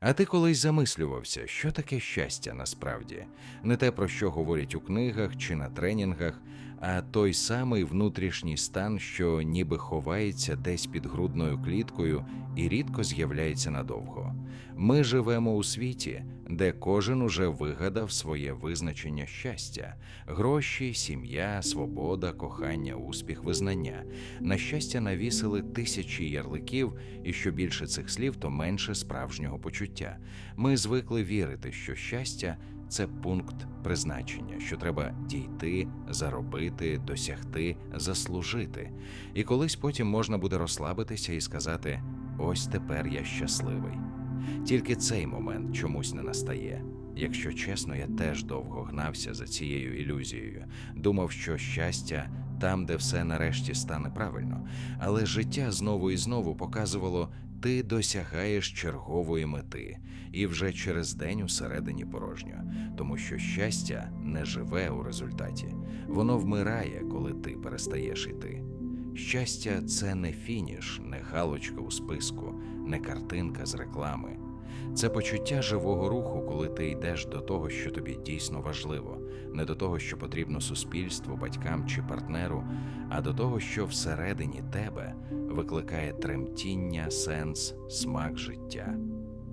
А ти колись замислювався, що таке щастя насправді? Не те, про що говорять у книгах чи на тренінгах, а той самий внутрішній стан, що ніби ховається десь під грудною кліткою і рідко з'являється надовго. Ми живемо у світі, де кожен уже вигадав своє визначення щастя: гроші, сім'я, свобода, кохання, успіх, визнання. На щастя, навісили тисячі ярликів, і що більше цих слів, то менше справжнього почуття. Ми звикли вірити, що щастя це пункт призначення, що треба дійти, заробити, досягти, заслужити. І колись потім можна буде розслабитися і сказати: ось тепер я щасливий. Тільки цей момент чомусь не настає. Якщо чесно, я теж довго гнався за цією ілюзією, думав, що щастя там, де все нарешті стане правильно, але життя знову і знову показувало, ти досягаєш чергової мети, і вже через день усередині порожньо, тому що щастя не живе у результаті, воно вмирає, коли ти перестаєш іти. Щастя це не фініш, не галочка у списку, не картинка з реклами. Це почуття живого руху, коли ти йдеш до того, що тобі дійсно важливо, не до того, що потрібно суспільству, батькам чи партнеру, а до того, що всередині тебе викликає тремтіння, сенс, смак життя.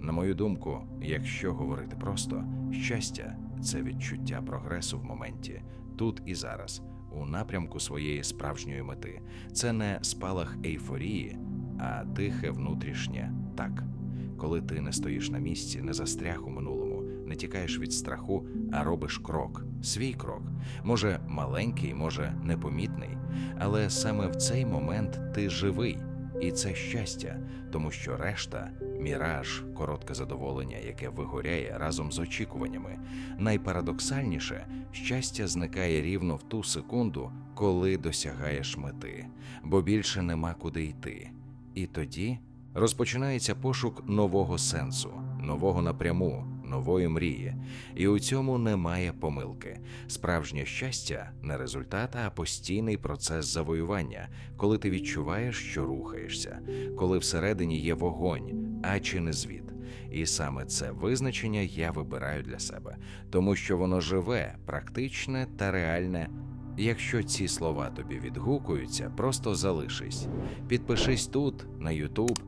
На мою думку, якщо говорити просто, щастя це відчуття прогресу в моменті, тут і зараз, у напрямку своєї справжньої мети. Це не спалах ейфорії, а тихе внутрішнє так коли ти не стоїш на місці, не застряг у минулому, не тікаєш від страху, а робиш крок, свій крок, може маленький, може непомітний, але саме в цей момент ти живий, і це щастя, тому що решта міраж, коротке задоволення, яке вигоряє разом з очікуваннями. Найпарадоксальніше щастя зникає рівно в ту секунду, коли досягаєш мети, бо більше нема куди йти. І тоді розпочинається пошук нового сенсу, нового напряму, нової мрії. І у цьому немає помилки. Справжнє щастя не результат, а постійний процес завоювання, коли ти відчуваєш, що рухаєшся, коли всередині є вогонь, а чи не звіт. І саме це визначення я вибираю для себе, тому що воно живе, практичне та реальне. Якщо ці слова тобі відгукуються, просто залишись. Підпишись тут, на YouTube.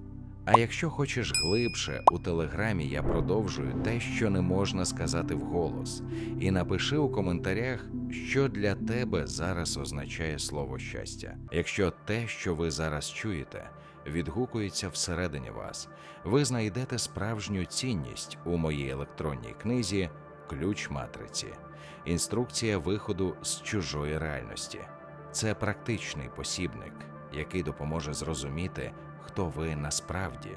А якщо хочеш глибше, у телеграмі я продовжую те, що не можна сказати вголос, і напиши у коментарях, що для тебе зараз означає слово щастя. Якщо те, що ви зараз чуєте, відгукується всередині вас, ви знайдете справжню цінність у моїй електронній книзі Ключ матриці, інструкція виходу з чужої реальності. Це практичний посібник, який допоможе зрозуміти хто ви насправді,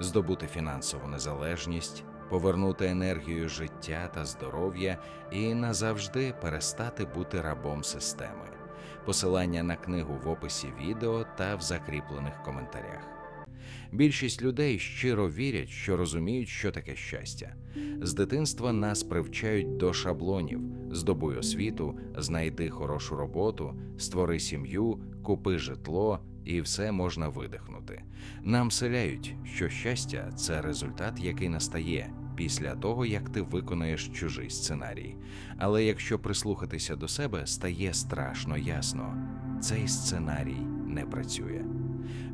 здобути фінансову незалежність, повернути енергію життя та здоров'я і назавжди перестати бути рабом системи. Посилання на книгу в описі відео та в закріплених коментарях. Більшість людей щиро вірять, що розуміють, що таке щастя. З дитинства нас привчають до шаблонів: здобуй освіту, знайди хорошу роботу, створи сім'ю, купи житло, і все можна видихнути. Нам селяють, що щастя це результат, який настає після того, як ти виконаєш чужий сценарій. Але якщо прислухатися до себе, стає страшно ясно, цей сценарій не працює.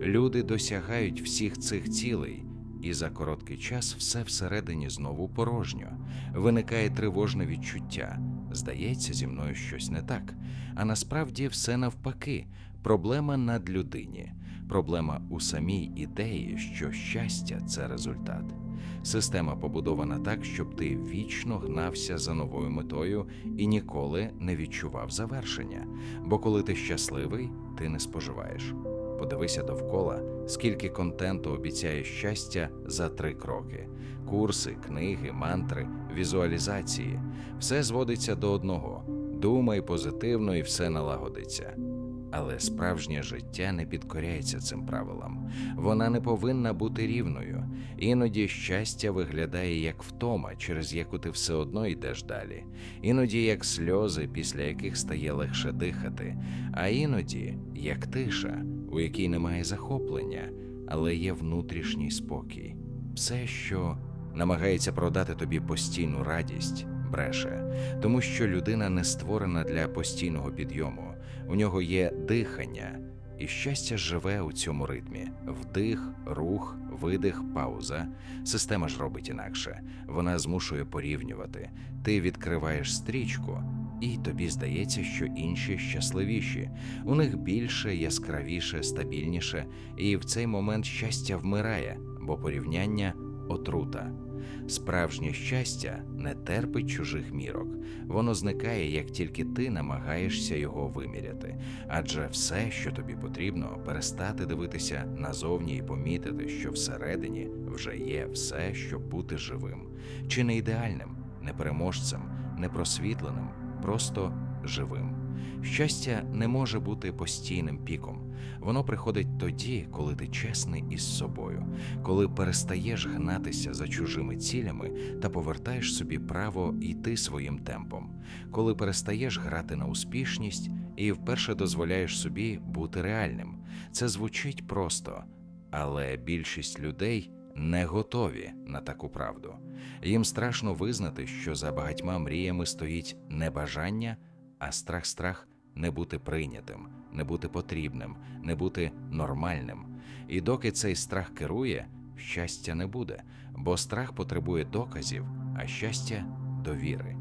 Люди досягають всіх цих цілей. І за короткий час все всередині знову порожньо. Виникає тривожне відчуття. Здається, зі мною щось не так. А насправді все навпаки. Проблема над людині, проблема у самій ідеї, що щастя це результат. Система побудована так, щоб ти вічно гнався за новою метою і ніколи не відчував завершення. Бо коли ти щасливий, ти не споживаєш. Подивися довкола, скільки контенту обіцяє щастя за три кроки: курси, книги, мантри, візуалізації. Все зводиться до одного: думай позитивно, і все налагодиться. Але справжнє життя не підкоряється цим правилам. Вона не повинна бути рівною. Іноді щастя виглядає як втома, через яку ти все одно йдеш далі, іноді як сльози, після яких стає легше дихати, а іноді як тиша, у якій немає захоплення, але є внутрішній спокій. Все, що намагається продати тобі постійну радість, бреше, тому що людина не створена для постійного підйому. У нього є дихання, і щастя живе у цьому ритмі: вдих, рух, видих, пауза. Система ж робить інакше. Вона змушує порівнювати. Ти відкриваєш стрічку, і тобі здається, що інші щасливіші. У них більше, яскравіше, стабільніше, і в цей момент щастя вмирає, бо порівняння отрута. Справжнє щастя не терпить чужих мірок. Воно зникає, як тільки ти намагаєшся його виміряти. Адже все, що тобі потрібно, перестати дивитися назовні і помітити, що всередині вже є все, щоб бути живим, чи не ідеальним, не переможцем, не просвітленим, просто живим. Щастя не може бути постійним піком. Воно приходить тоді, коли ти чесний із собою, коли перестаєш гнатися за чужими цілями та повертаєш собі право йти своїм темпом, коли перестаєш грати на успішність і вперше дозволяєш собі бути реальним. Це звучить просто, але більшість людей не готові на таку правду. Їм страшно визнати, що за багатьма мріями стоїть не бажання, а страх-страх не бути прийнятим, не бути потрібним, не бути нормальним. І доки цей страх керує, щастя не буде, бо страх потребує доказів, а щастя довіри.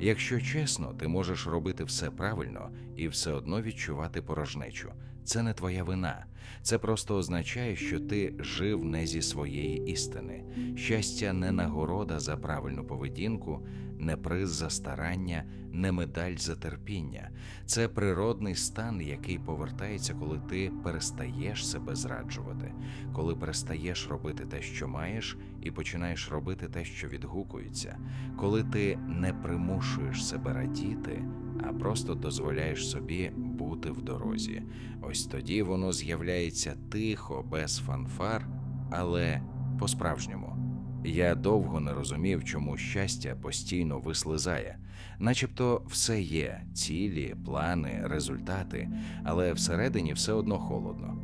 Якщо чесно, ти можеш робити все правильно і все одно відчувати порожнечу. Це не твоя вина, це просто означає, що ти жив не зі своєї істини. Щастя не нагорода за правильну поведінку, не приз за старання, не медаль за терпіння. Це природний стан, який повертається, коли ти перестаєш себе зраджувати, коли перестаєш робити те, що маєш, і починаєш робити те, що відгукується, коли ти не примушуєш себе радіти, а просто дозволяєш собі бути в дорозі. Ось тоді воно з'являється тихо, без фанфар, але по-справжньому. Я довго не розумів, чому щастя постійно вислизає, начебто все є: цілі, плани, результати, але всередині все одно холодно.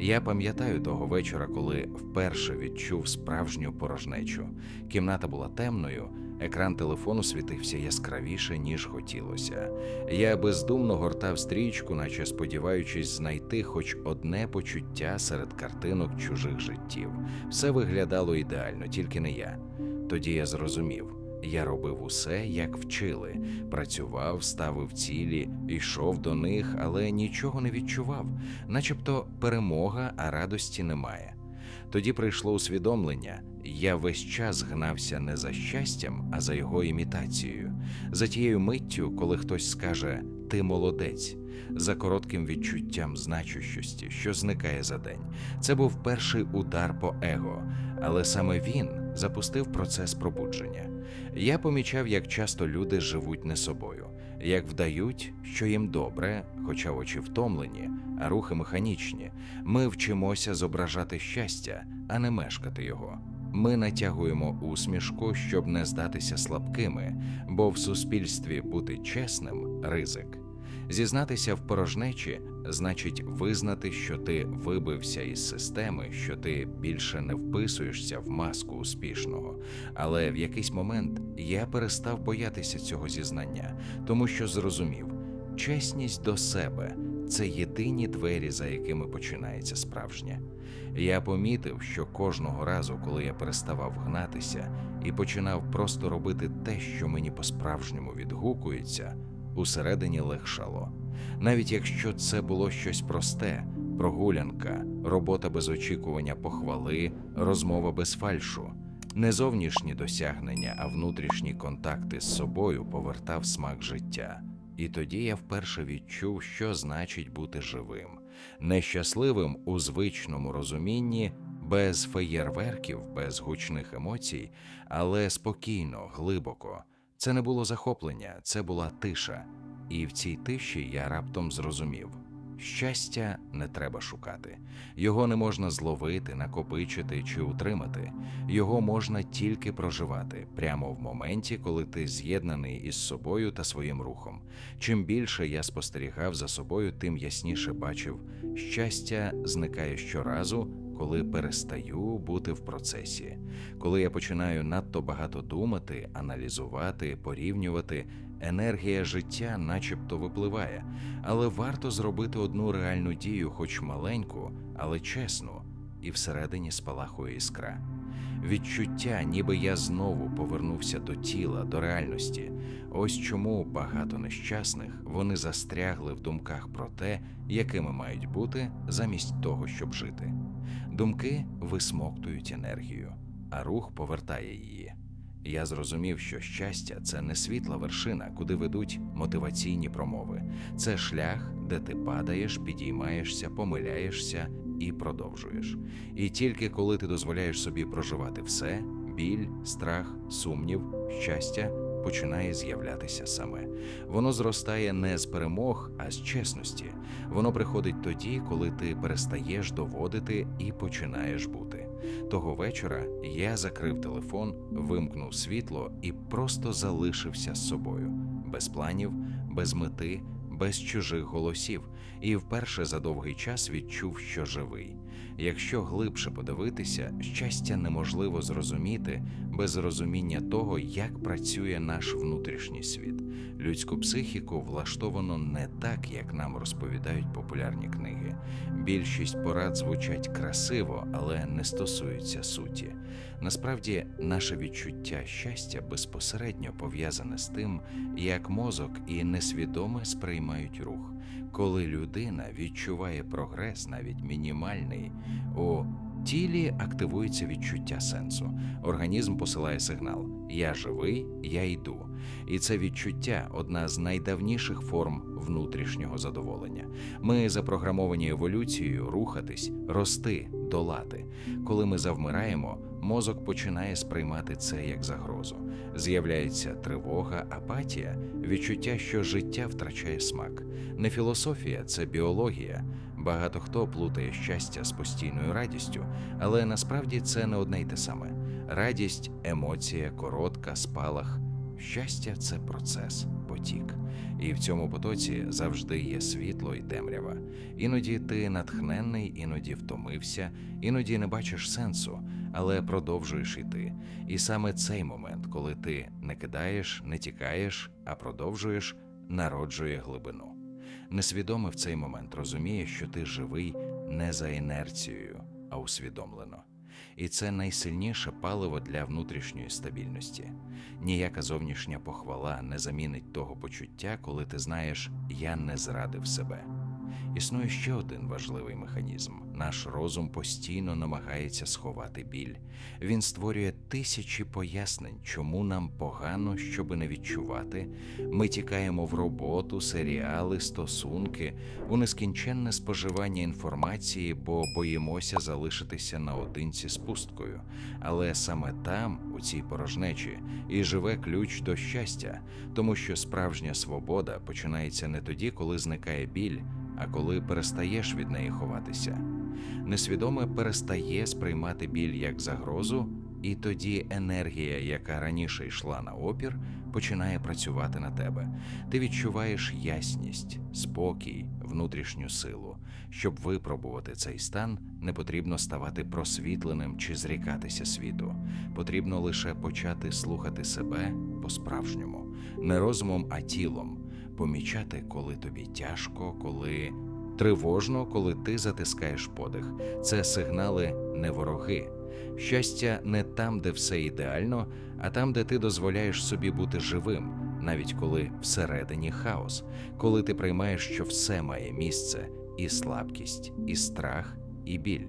Я пам'ятаю того вечора, коли вперше відчув справжню порожнечу. Кімната була темною, екран телефону світився яскравіше, ніж хотілося. Я бездумно гортав стрічку, наче сподіваючись знайти хоч одне почуття серед картинок чужих життів. Все виглядало ідеально, тільки не я. Тоді я зрозумів. Я робив усе, як вчили, працював, ставив цілі, йшов до них, але нічого не відчував, начебто перемога, а радості немає. Тоді прийшло усвідомлення: я весь час гнався не за щастям, а за його імітацією, за тією миттю, коли хтось скаже Ти молодець, за коротким відчуттям значущості, що зникає за день. Це був перший удар по его, але саме він запустив процес пробудження. Я помічав, як часто люди живуть не собою, як вдають, що їм добре, хоча очі втомлені, а рухи механічні. Ми вчимося зображати щастя, а не мешкати його. Ми натягуємо усмішку, щоб не здатися слабкими, бо в суспільстві бути чесним ризик. Зізнатися в порожнечі значить визнати, що ти вибився із системи, що ти більше не вписуєшся в маску успішного. Але в якийсь момент я перестав боятися цього зізнання, тому що зрозумів, чесність до себе це єдині двері, за якими починається справжнє. Я помітив, що кожного разу, коли я переставав гнатися і починав просто робити те, що мені по-справжньому відгукується, усередині легшало. Навіть якщо це було щось просте, прогулянка, робота без очікування похвали, розмова без фальшу. Не зовнішні досягнення, а внутрішні контакти з собою повертав смак життя. І тоді я вперше відчув, що значить бути живим, нещасливим у звичному розумінні, без феєрверків, без гучних емоцій, але спокійно, глибоко. Це не було захоплення, це була тиша. І в цій тиші я раптом зрозумів: щастя не треба шукати, його не можна зловити, накопичити чи утримати. Його можна тільки проживати прямо в моменті, коли ти з'єднаний із собою та своїм рухом. Чим більше я спостерігав за собою, тим ясніше бачив, щастя зникає щоразу, коли перестаю бути в процесі, коли я починаю надто багато думати, аналізувати, порівнювати, енергія життя начебто випливає, але варто зробити одну реальну дію, хоч маленьку, але чесну, і всередині спалахує іскра. Відчуття, ніби я знову повернувся до тіла, до реальності. Ось чому багато нещасних вони застрягли в думках про те, якими мають бути замість того, щоб жити. Думки висмоктують енергію, а рух повертає її. Я зрозумів, що щастя це не світла вершина, куди ведуть мотиваційні промови. Це шлях, де ти падаєш, підіймаєшся, помиляєшся і продовжуєш. І тільки коли ти дозволяєш собі проживати все біль, страх, сумнів, щастя починає з'являтися саме. Воно зростає не з перемог, а з чесності. Воно приходить тоді, коли ти перестаєш доводити і починаєш бути. Того вечора я закрив телефон, вимкнув світло і просто залишився з собою, без планів, без мети, без чужих голосів, і вперше за довгий час відчув, що живий. Якщо глибше подивитися, щастя неможливо зрозуміти без розуміння того, як працює наш внутрішній світ. Людську психіку влаштовано не так, як нам розповідають популярні книги. Більшість порад звучать красиво, але не стосуються суті. Насправді, наше відчуття щастя безпосередньо пов'язане з тим, як мозок і несвідоме сприймають рух. Коли людина відчуває прогрес, навіть мінімальний, у тілі активується відчуття сенсу. Організм посилає сигнал: Я живий, я йду. І це відчуття одна з найдавніших форм внутрішнього задоволення. Ми запрограмовані еволюцією рухатись, рости, долати. Коли ми завмираємо, мозок починає сприймати це як загрозу. З'являється тривога, апатія, відчуття, що життя втрачає смак. Не філософія, це біологія. Багато хто плутає щастя з постійною радістю, але насправді це не одне й те саме. Радість, емоція, коротка, спалах. Щастя це процес, потік, і в цьому потоці завжди є світло і темрява. Іноді ти натхненний, іноді втомився, іноді не бачиш сенсу, але продовжуєш іти. І саме цей момент, коли ти не кидаєш, не тікаєш, а продовжуєш, народжує глибину. Несвідоме в цей момент розуміє, що ти живий не за інерцією, а усвідомлено. І це найсильніше паливо для внутрішньої стабільності. Ніяка зовнішня похвала не замінить того почуття, коли ти знаєш, я не зрадив себе. Існує ще один важливий механізм: наш розум постійно намагається сховати біль. Він створює тисячі пояснень, чому нам погано, щоби не відчувати. Ми тікаємо в роботу, серіали, стосунки, у нескінченне споживання інформації, бо боїмося залишитися наодинці з пусткою. Але саме там, у цій порожнечі, і живе ключ до щастя, тому що справжня свобода починається не тоді, коли зникає біль а коли перестаєш від неї ховатися. Несвідоме перестає сприймати біль як загрозу, і тоді енергія, яка раніше йшла на опір, починає працювати на тебе. Ти відчуваєш ясність, спокій, внутрішню силу. Щоб випробувати цей стан, не потрібно ставати просвітленим чи зрікатися світу. Потрібно лише почати слухати себе по-справжньому, не розумом, а тілом помічати, коли тобі тяжко, коли тривожно, коли ти затискаєш подих. Це сигнали не вороги. Щастя не там, де все ідеально, а там, де ти дозволяєш собі бути живим, навіть коли всередині хаос, коли ти приймаєш, що все має місце, і слабкість, і страх, і біль.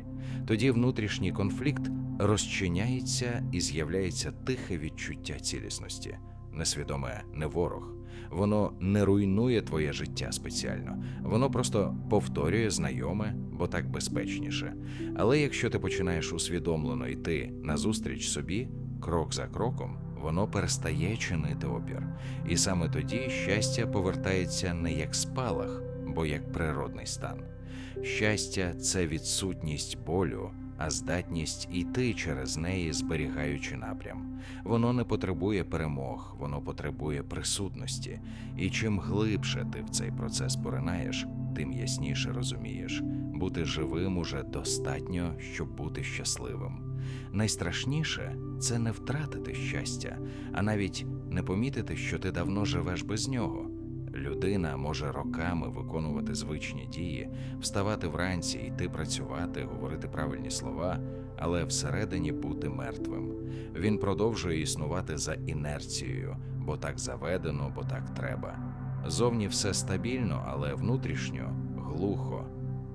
Тоді внутрішній конфлікт розчиняється і з'являється тихе відчуття цілісності, несвідоме не ворог воно не руйнує твоє життя спеціально, воно просто повторює знайоме, бо так безпечніше. Але якщо ти починаєш усвідомлено йти назустріч собі, крок за кроком, воно перестає чинити опір. І саме тоді щастя повертається не як спалах, бо як природний стан. Щастя це відсутність болю а здатність йти через неї, зберігаючи напрям. Воно не потребує перемог, воно потребує присутності. І чим глибше ти в цей процес поринаєш, тим ясніше розумієш. бути живим уже достатньо, щоб бути щасливим. Найстрашніше це не втратити щастя, а навіть не помітити, що ти давно живеш без нього. Людина може роками виконувати звичні дії, вставати вранці, йти працювати, говорити правильні слова, але всередині бути мертвим. Він продовжує існувати за інерцією, бо так заведено, бо так треба. Зовні все стабільно, але внутрішньо глухо.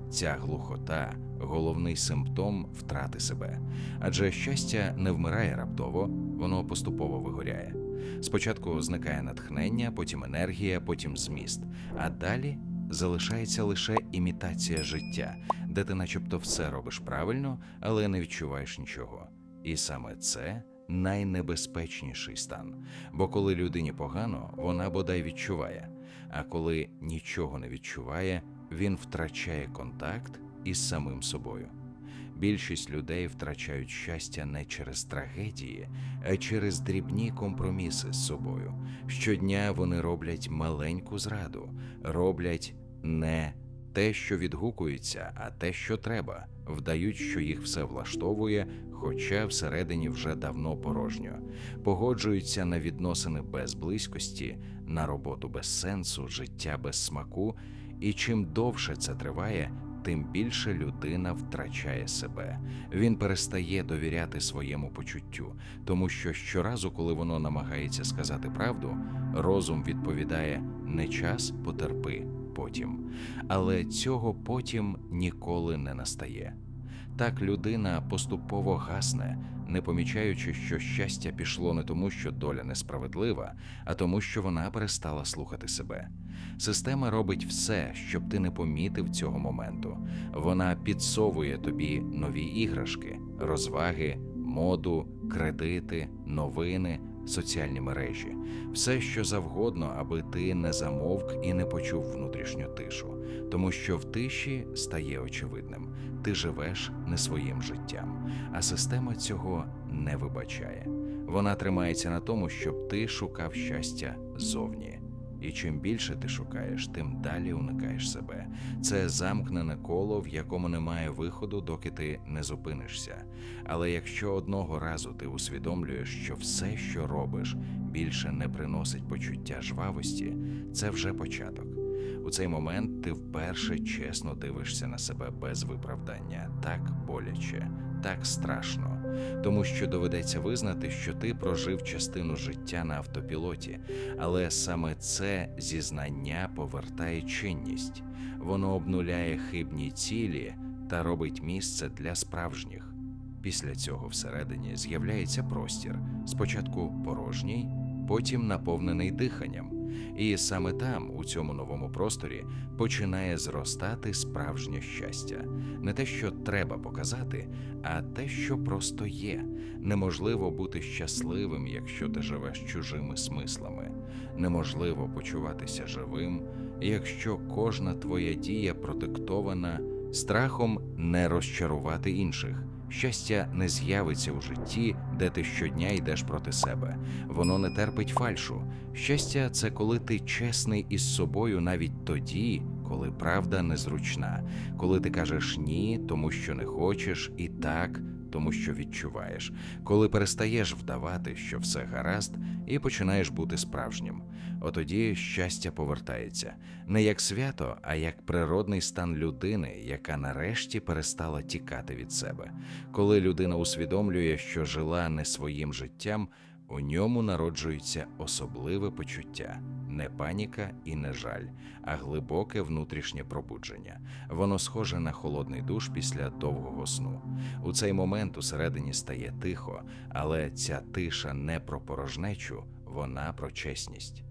Ця глухота головний симптом втрати себе. Адже щастя не вмирає раптово, воно поступово вигоряє. Спочатку зникає натхнення, потім енергія, потім зміст, а далі залишається лише імітація життя, де ти начебто все робиш правильно, але не відчуваєш нічого. І саме це найнебезпечніший стан. Бо коли людині погано, вона бодай відчуває, а коли нічого не відчуває, він втрачає контакт із самим собою. Більшість людей втрачають щастя не через трагедії, а через дрібні компроміси з собою. Щодня вони роблять маленьку зраду, роблять не те, що відгукується, а те, що треба, вдають, що їх все влаштовує, хоча всередині вже давно порожньо, погоджуються на відносини без близькості, на роботу без сенсу, життя без смаку, і чим довше це триває, тим більше людина втрачає себе. Він перестає довіряти своєму почуттю, тому що щоразу, коли воно намагається сказати правду, розум відповідає не час, потерпи потім. Але цього потім ніколи не настає. Так людина поступово гасне, не помічаючи, що щастя пішло не тому, що доля несправедлива, а тому, що вона перестала слухати себе. Система робить все, щоб ти не помітив цього моменту. Вона підсовує тобі нові іграшки, розваги, моду, кредити, новини, соціальні мережі, все, що завгодно, аби ти не замовк і не почув внутрішню тишу, тому що в тиші стає очевидним, ти живеш не своїм життям, а система цього не вибачає. Вона тримається на тому, щоб ти шукав щастя зовні. І чим більше ти шукаєш, тим далі уникаєш себе. Це замкнене коло, в якому немає виходу, доки ти не зупинишся. Але якщо одного разу ти усвідомлюєш, що все, що робиш, більше не приносить почуття жвавості, це вже початок. У цей момент ти вперше чесно дивишся на себе без виправдання, так боляче, так страшно. Тому що доведеться визнати, що ти прожив частину життя на автопілоті, але саме це зізнання повертає чинність, воно обнуляє хибні цілі та робить місце для справжніх. Після цього всередині з'являється простір, спочатку порожній, потім наповнений диханням. І саме там, у цьому новому просторі, починає зростати справжнє щастя, не те, що треба показати, а те, що просто є. Неможливо бути щасливим, якщо ти живеш чужими смислами. Неможливо почуватися живим, якщо кожна твоя дія продиктована страхом не розчарувати інших. Щастя не з'явиться у житті, де ти щодня йдеш проти себе. Воно не терпить фальшу. Щастя, це коли ти чесний із собою навіть тоді, коли правда незручна, коли ти кажеш ні, тому що не хочеш, і так, тому що відчуваєш, коли перестаєш вдавати, що все гаразд, і починаєш бути справжнім. Отоді щастя повертається не як свято, а як природний стан людини, яка нарешті перестала тікати від себе. Коли людина усвідомлює, що жила не своїм життям. У ньому народжується особливе почуття, не паніка і не жаль, а глибоке внутрішнє пробудження. Воно схоже на холодний душ після довгого сну. У цей момент усередині стає тихо, але ця тиша не про порожнечу, вона про чесність.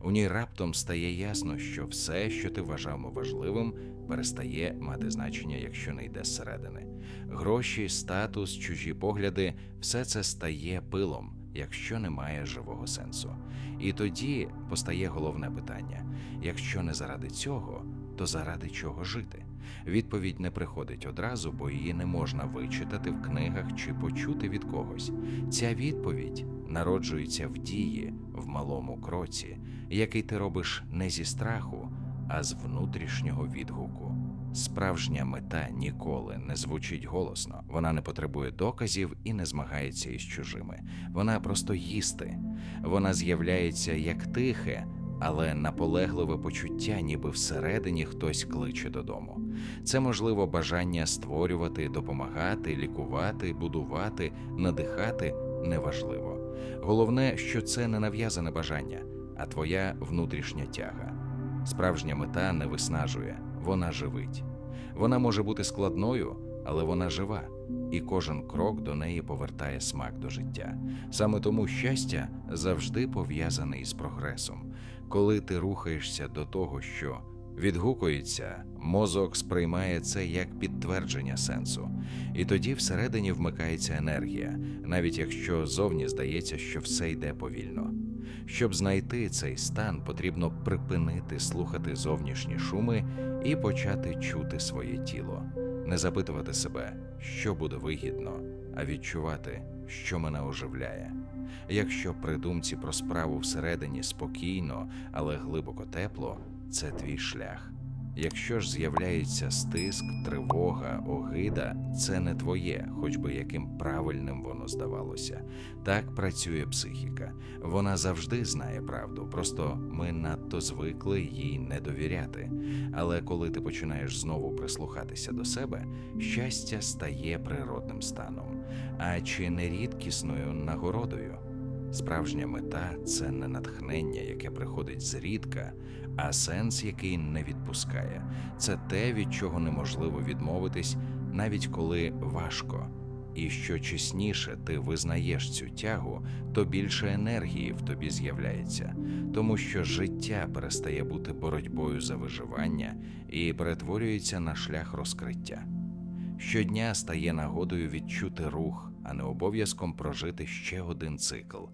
У ній раптом стає ясно, що все, що ти вважав важливим, перестає мати значення, якщо не йде зсередини. Гроші, статус, чужі погляди все це стає пилом якщо немає живого сенсу. І тоді постає головне питання: якщо не заради цього, то заради чого жити? Відповідь не приходить одразу, бо її не можна вичитати в книгах чи почути від когось. Ця відповідь народжується в дії, в малому кроці, який ти робиш не зі страху, а з внутрішнього відгуку. Справжня мета ніколи не звучить голосно. Вона не потребує доказів і не змагається із чужими. Вона просто їсти. Вона з'являється як тихе, але наполегливе почуття, ніби всередині хтось кличе додому. Це можливо бажання створювати, допомагати, лікувати, будувати, надихати неважливо. Головне, що це не нав'язане бажання, а твоя внутрішня тяга. Справжня мета не виснажує, вона живить. Вона може бути складною, але вона жива, і кожен крок до неї повертає смак до життя. Саме тому щастя завжди пов'язане із прогресом. Коли ти рухаєшся до того, що відгукується, мозок сприймає це як підтвердження сенсу, і тоді всередині вмикається енергія, навіть якщо зовні здається, що все йде повільно. Щоб знайти цей стан, потрібно припинити слухати зовнішні шуми і почати чути своє тіло, не запитувати себе, що буде вигідно, а відчувати, що мене оживляє. Якщо при думці про справу всередині спокійно, але глибоко тепло, це твій шлях. Якщо ж з'являється стиск, тривога, огида, це не твоє, хоч би яким правильним воно здавалося. Так працює психіка. Вона завжди знає правду, просто ми надто звикли їй не довіряти. Але коли ти починаєш знову прислухатися до себе, щастя стає природним станом, а чи не рідкісною нагородою. Справжня мета це не натхнення, яке приходить зрідка, а сенс, який не відпускає. Це те, від чого неможливо відмовитись, навіть коли важко. І що чесніше ти визнаєш цю тягу, то більше енергії в тобі з'являється, тому що життя перестає бути боротьбою за виживання і перетворюється на шлях розкриття. Щодня стає нагодою відчути рух, а не обов'язком прожити ще один цикл.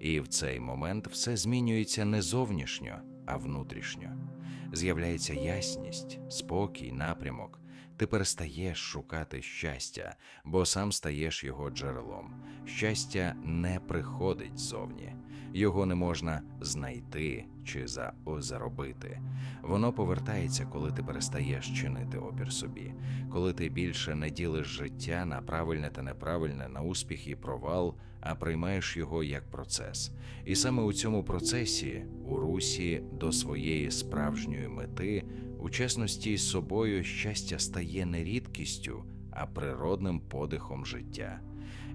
І в цей момент все змінюється не зовнішньо, а внутрішньо. З'являється ясність, спокій, напрямок. Ти перестаєш шукати щастя, бо сам стаєш його джерелом. Щастя не приходить ззовні, його не можна знайти чи за заробити. Воно повертається, коли ти перестаєш чинити опір собі, коли ти більше не ділиш життя на правильне та неправильне, на успіх і провал, а приймаєш його як процес. І саме у цьому процесі, у русі до своєї справжньої мети, у чесності з собою щастя стає не рідкістю, а природним подихом життя.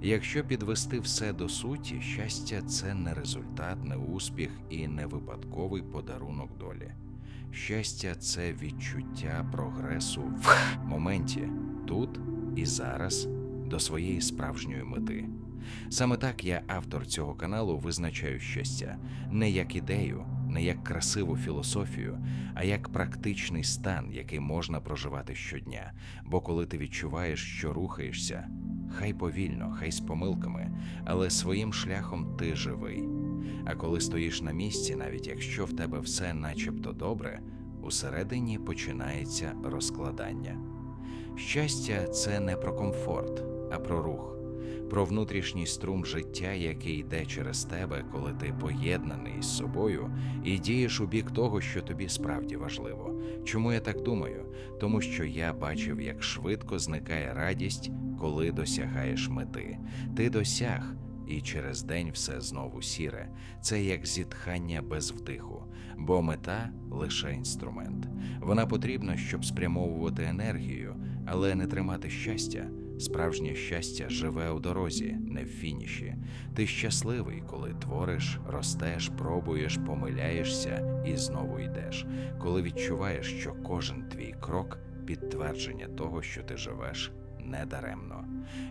Якщо підвести все до суті, щастя це не результат, не успіх і не випадковий подарунок долі. Щастя це відчуття прогресу в моменті, тут і зараз до своєї справжньої мети. Саме так я, автор цього каналу, визначаю щастя не як ідею, не як красиву філософію, а як практичний стан, який можна проживати щодня. Бо коли ти відчуваєш, що рухаєшся, хай повільно, хай з помилками, але своїм шляхом ти живий. А коли стоїш на місці, навіть якщо в тебе все начебто добре, усередині починається розкладання. Щастя, це не про комфорт, а про рух про внутрішній струм життя, який йде через тебе, коли ти поєднаний з собою і дієш у бік того, що тобі справді важливо. Чому я так думаю? Тому що я бачив, як швидко зникає радість, коли досягаєш мети. Ти досяг. І через день все знову сіре. Це як зітхання без вдиху, бо мета лише інструмент. Вона потрібна, щоб спрямовувати енергію, але не тримати щастя. Справжнє щастя живе у дорозі, не в фініші. Ти щасливий, коли твориш, ростеш, пробуєш, помиляєшся і знову йдеш, коли відчуваєш, що кожен твій крок підтвердження того, що ти живеш недаремно.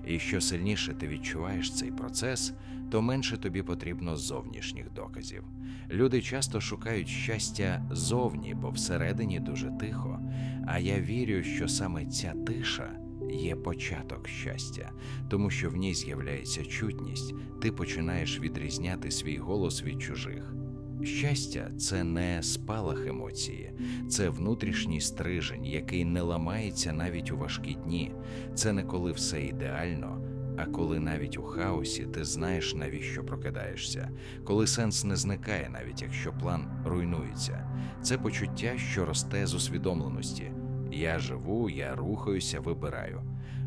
І що сильніше ти відчуваєш цей процес, то менше тобі потрібно зовнішніх доказів. Люди часто шукають щастя зовні, бо всередині дуже тихо. А я вірю, що саме ця тиша є початок щастя, тому що в ній з'являється чутність, ти починаєш відрізняти свій голос від чужих. Щастя, це не спалах емоції, це внутрішній стрижень, який не ламається навіть у важкі дні. Це не коли все ідеально, а коли навіть у хаосі ти знаєш, навіщо прокидаєшся, коли сенс не зникає, навіть якщо план руйнується. Це почуття, що росте з усвідомленості. Я живу, я рухаюся, вибираю.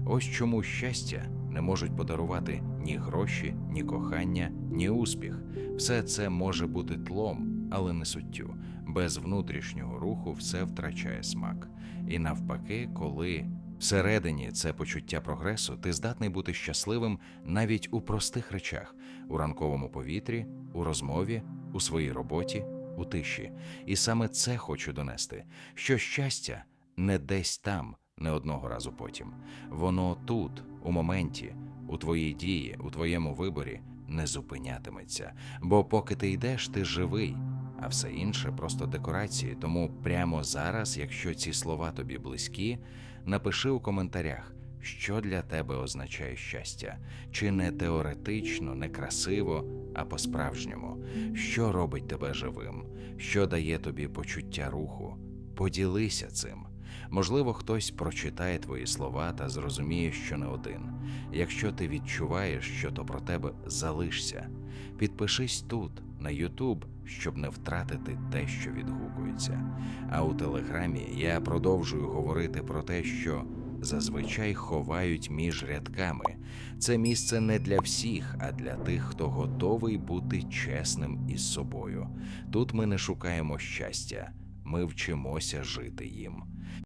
Ось чому щастя не можуть подарувати ні гроші, ні кохання, ні успіх. Все це може бути тлом, але не суттю. Без внутрішнього руху все втрачає смак. І навпаки, коли всередині це почуття прогресу, ти здатний бути щасливим навіть у простих речах, у ранковому повітрі, у розмові, у своїй роботі, у тиші. І саме це хочу донести: що щастя не десь там, не одного разу потім. Воно тут, у моменті, у твоїй дії, у твоєму виборі не зупинятиметься. Бо поки ти йдеш, ти живий, а все інше просто декорації. Тому прямо зараз, якщо ці слова тобі близькі, напиши у коментарях. Що для тебе означає щастя? Чи не теоретично, не красиво, а по-справжньому? Що робить тебе живим? Що дає тобі почуття руху? Поділися цим. Можливо, хтось прочитає твої слова та зрозуміє, що не один. Якщо ти відчуваєш, що то про тебе залишся, підпишись тут, на Ютуб, щоб не втратити те, що відгукується. А у Телеграмі я продовжую говорити про те, що зазвичай ховають між рядками. Це місце не для всіх, а для тих, хто готовий бути чесним із собою. Тут ми не шукаємо щастя, ми вчимося жити їм.